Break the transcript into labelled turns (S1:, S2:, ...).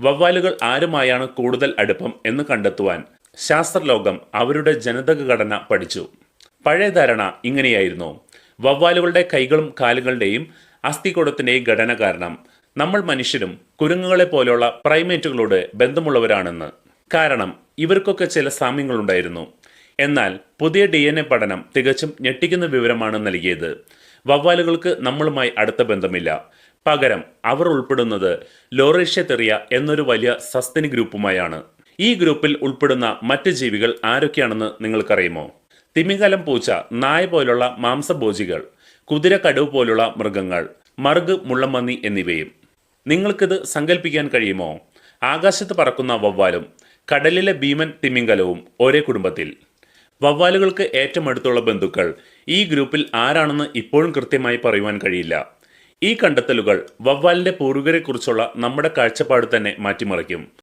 S1: വവ്വാലുകൾ ആരുമായാണ് കൂടുതൽ അടുപ്പം എന്ന് കണ്ടെത്തുവാൻ ശാസ്ത്രലോകം അവരുടെ ജനിതക ഘടന പഠിച്ചു. പഴയ ധാരണ ഇങ്ങനെയായിരുന്നു. വവ്വാലുകളുടെ കൈകളും കാലുകളുടെയും അസ്ഥികുടത്തിന്റെയും ഘടന കാരണം നമ്മൾ മനുഷ്യരും കുരുങ്ങുകളെ പോലെയുള്ള പ്രൈമേറ്റുകളോട് ബന്ധമുള്ളവരാണെന്ന്. കാരണം ഇവർക്കൊക്കെ ചില സാമ്യങ്ങളുണ്ടായിരുന്നു. എന്നാൽ പുതിയ ഡി എൻ എ പഠനം തികച്ചും ഞെട്ടിക്കുന്ന വിവരമാണ് നൽകിയത്. വവ്വാലുകൾക്ക് നമ്മളുമായി അടുത്ത ബന്ധമില്ല. പകരം അവർ ഉൾപ്പെടുന്നത് ലോറേഷ്യ തെറിയ എന്നൊരു വലിയ സസ്തനി ഗ്രൂപ്പുമായാണ്. ഈ ഗ്രൂപ്പിൽ ഉൾപ്പെടുന്ന മറ്റ് ജീവികൾ ആരൊക്കെയാണെന്ന് നിങ്ങൾക്കറിയുമോ? തിമിംഗലം പൂച്ച നായ പോലുള്ള മാംസഭോജികൾ കുതിര കടുവ് പോലുള്ള മൃഗങ്ങൾ മറുക് മുള്ളമ്മന്നി എന്നിവയും. നിങ്ങൾക്കിത് സങ്കല്പിക്കാൻ കഴിയുമോ? ആകാശത്ത് പറക്കുന്ന വവ്വാലും കടലിലെ ഭീമൻ തിമിംഗലവും ഒരേ കുടുംബത്തിൽ. വവ്വാലുകൾക്ക് ഏറ്റവും അടുത്തുള്ള ബന്ധുക്കൾ. ഈ ഗ്രൂപ്പിൽ ആരാണെന്ന് ഇപ്പോഴും കൃത്യമായി പറയുവാൻ കഴിയില്ല. ഈ കണ്ടെത്തലുകൾ വവ്വാലിന്റെ പൂർവികരെക്കുറിച്ചുള്ള നമ്മുടെ കാഴ്ചപ്പാട് തന്നെ മാറ്റിമറിക്കും.